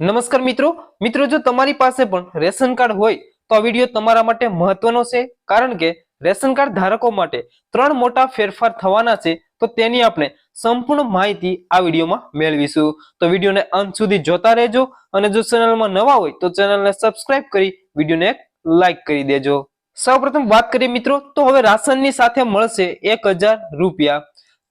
નમસ્કાર મિત્રો. મિત્રો, જો તમારી પાસે પણ રેશન કાર્ડ હોય, તો આ વીડિયો તમારા માટે મહત્વનો છે. કારણ કે રેશન કાર્ડ ધારકો માટે ત્રણ મોટા ફેરફાર થવાના છે, તો તેની આપણે સંપૂર્ણ માહિતી આ વિડીયોમાં મેળવીશું. તો વિડીયોને અંત સુધી જોતા રહેજો અને જો ચેનલમાં નવા હોય, તો ચેનલને સબસ્ક્રાઇબ કરી વિડીયોને એક લાઈક કરી દેજો. સૌપ્રથમ વાત કરીએ મિત્રો, તો હવે રાશનની સાથે મળશે એક રૂપિયા.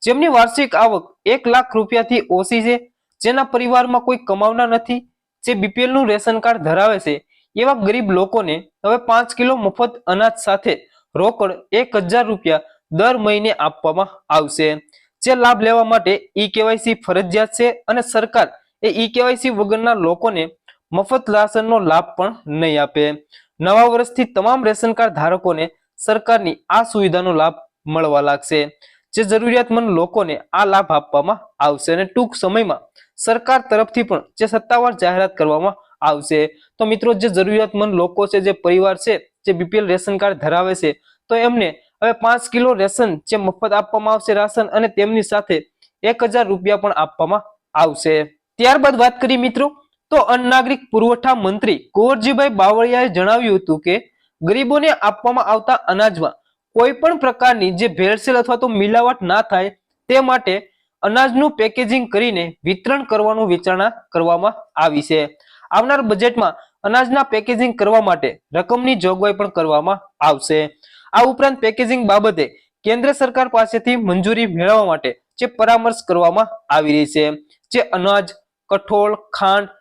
જેમની વાર્ષિક આવક એક લાખ રૂપિયાથી ઓછી છે. જેના પરિવારમાં કોઈ કમાવના નથી. જે બીપીએલનું રેશન કાર્ડ ધરાવે છે, એવા ગરીબ લોકોને હવે પાંચ કિલો મફત અનાજ સાથે રોકડ એક રૂપિયા દર મહિને આપવામાં આવશે. જે લાભ લેવા માટે ઈ કેવાયસી ફરજિયાત છે અને સરકાર એ ઈ કેવાયસી વગરના લોકોને મફત રાશનનો લાભ પણ નહીં આપે. નવા વર્ષથી તમામ રેશન કાર્ડ ધારકોને સરકારની આ સુવિધાનો લાભ મળવા લાગશે. જે જરૂરિયાતમંદ લોકોને આ લાભ આપવામાં આવશે અને ટૂંક સમયમાં સરકાર તરફથી પણ જે સત્તાવાર જાહેરાત કરવામાં આવશે. તો મિત્રો, જે જરૂરિયાતમંદ લોકો છે, જે પરિવાર છે, જે બીપીએલ રેશન કાર્ડ ધરાવે છે, તો એમને હવે પાંચ કિલો રેશન જે મફત આપવામાં આવશે રાશન અને તેમની સાથે એક રૂપિયા પણ આપવામાં આવશે. ત્યારબાદ વાત કરીએ મિત્રો, તો અન્ન નાગરિક પુરવઠા મંત્રી કુંવરજીભાઈ બાવળિયાએ જણાવ્યું હતું કે, ગરીબોને આપવામાં આવતા અનાજમાં કોઈ પણ પ્રકારની જે ભેળસેળ અથવા તો મિલાવટ ના થાય તે માટે અનાજનું પેકેજિંગ કરીને વિતરણ કરવાનું વિચારણા કરવામાં આવી છે. આવનાર બજેટમાં અનાજના પેકેજિંગ કરવા માટે રકમની જોગવાઈ પણ કરવામાં આવશે. આ ઉપરાંત પેકેજિંગ બાબતે કેન્દ્ર સરકાર પાસેથી મંજૂરી મેળવવા માટે જે પરામર્શ કરવામાં આવી રહી છે. જે અનાજ, કઠોળ, ખાંડ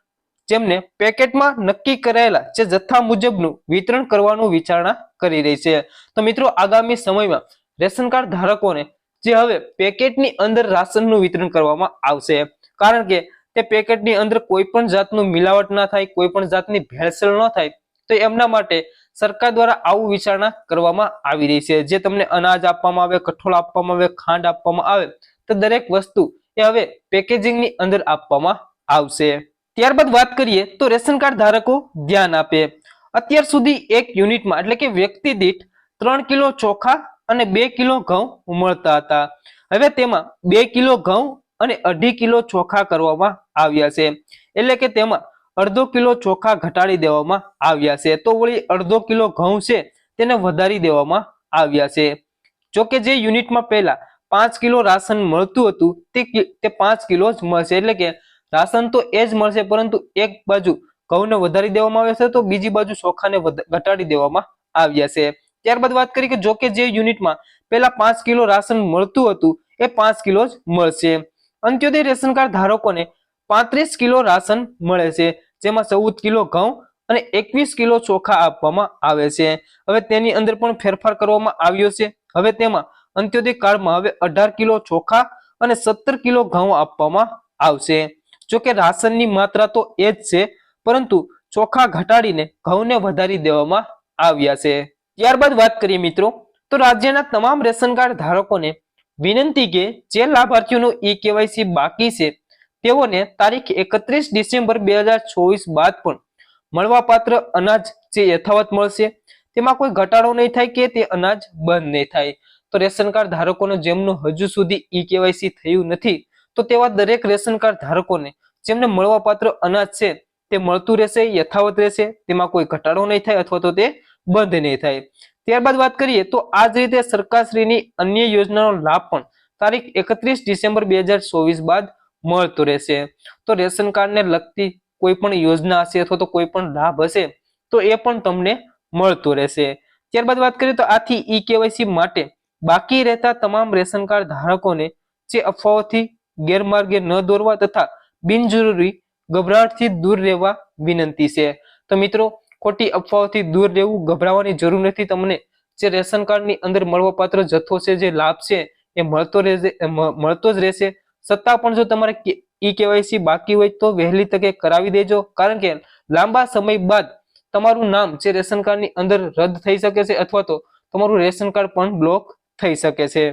જેમને પેકેટમાં નક્કી કરાયેલા જે જથ્થા મુજબનું વિતરણ કરવાનું વિચારણા કરી રહી છે. તો મિત્રો, આગામી સમયમાં રેશન કાર્ડ ધારકોને જે હવે પેકેટની અંદર રાશનનું વિતરણ કરવામાં આવશે. કારણ કે તે પેકેટની અંદર કોઈ પણ જાતનું મિલાવટ ના થાય કોઈ પણ જાતની ભેળસેળ ન થાય, તો એમના માટે સરકાર દ્વારા આવું વિચારણા કરવામાં આવી રહી છે. જે તમને અનાજ આપવામાં આવે, કઠોળ આપવામાં આવે, ખાંડ આપવામાં આવે, તો દરેક વસ્તુ એ હવે પેકેજિંગની અંદર આપવામાં આવશે. ત્યારબાદ વાત કરીએ તો રેશન કાર્ડ ધારકો ધ્યાન આપે. અત્યાર સુધી એક યુનિટમાં એટલે કે વ્યક્તિ દીઠ ત્રણ કિલો ચોખા અને બે કિલો ઘઉં મળતા હતા. હવે તેમાં બે કિલો ઘઉં અને અઢી કિલો ચોખા કરવામાં આવ્યા છે. એટલે કે તેમાં અડધો કિલો ચોખા ઘટાડી દેવામાં આવ્યા છે. તો વળી અડધો કિલો ઘઉં છે તેને વધારી દેવામાં આવ્યા છે. જો કે જે યુનિટમાં પહેલા પાંચ કિલો રાશન મળતું હતું તે પાંચ કિલો જ મળશે. એટલે કે રાશન તો એ જ મળશે, પરંતુ એક બાજુ ઘઉંને વધારી દેવામાં આવ્યા છે, તો બીજી બાજુ ચોખાને ઘટાડી દેવામાં આવ્યા છે. ત્યારબાદ વાત કરી કે જો કે જે યુનિટમાં પહેલા પાંચ કિલો રાશન મળતું હતું, એ પાંચ કિલો જ મળશે. અંત્યોદય રેશન કાર્ડ ધારકોને પાંત્રીસ કિલો રાશન મળે છે, જેમાં ચૌદ કિલો ઘઉં અને એકવીસ કિલો ચોખા આપવામાં આવે છે. હવે તેની અંદર પણ ફેરફાર કરવામાં આવ્યો છે. હવે તેમાં અંત્યોદય કાર્ડમાં હવે અઢાર કિલો ચોખા અને સત્તર કિલો ઘઉં આપવામાં આવશે. જો કે રાશનની માત્રા તો એ જ છે, પરંતુ ચોખા ઘટાડીને ઘઉંને વધારી દેવામાં આવ્યા છે. ત્યારબાદ વાત કરીએ મિત્રો, તો રાજ્યના તમામ રેશન કાર્ડ ધારકોને વિનંતી કે જે લાભાર્થીઓનું ઈ કેવાયસી બાકી છે, તેઓને તારીખ એકત્રીસ ડિસેમ્બર બે બાદ પણ મળવાપાત્ર અનાજ જે યથાવત મળશે, તેમાં કોઈ ઘટાડો નહીં થાય કે તે અનાજ બંધ નહીં થાય. તો રેશન કાર્ડ ધારકોને જેમનું હજુ સુધી ઈ કેવાયસી થયું નથી તો તેવા દરેક રેશન કાર્ડ ધારકોને જેમને મળવાપાત્ર અનાજ છે, તે મળતું રહેશે, યથાવત રહેશે, તેમાં કોઈ ઘટાડો નહીં થાય અથવા તો તે બંધ નહીં થાય. ત્યારબાદ વાત કરીએ તો આ જ રીતે સરકારશ્રીની અન્ય યોજનાનો લાભ પણ તારીખ એકત્રીસ ડિસેમ્બર બે બાદ મળતો રહેશે. તો રેશન કાર્ડને લગતી કોઈ પણ યોજના હશે અથવા તો કોઈ પણ લાભ હશે, તો એ પણ તમને મળતો રહેશે. ત્યારબાદ વાત કરીએ તો આથી ઈ કેવાયસી માટે બાકી રહેતા તમામ રેશન કાર્ડ ધારકોને જે અફવાઓથી ગેરમાર્ગે ન દોરવા તથા બિનજરૂરી ગભરાટથી દૂર રહેવા વિનંતી છે. તો મિત્રો, ખોટી અફવાઓથી દૂર રહેવું ગભરાવાની જરૂર નથી. તમને જે રેશન કાર્ડની અંદર મળવાપાત્ર જથ્થો છે, જે લાભ છે, એ મળતો રહેશે મળતો જ રહેશે. છતાં પણ જો તમારે ઈ કેવાયસી બાકી હોય તો વહેલી તકે કરાવી દેજો. કારણ કે લાંબા સમય બાદ તમારું નામ જે રેશન કાર્ડની અંદર રદ થઈ શકે છે અથવા તો તમારું રેશન કાર્ડ પણ બ્લોક થઈ શકે છે.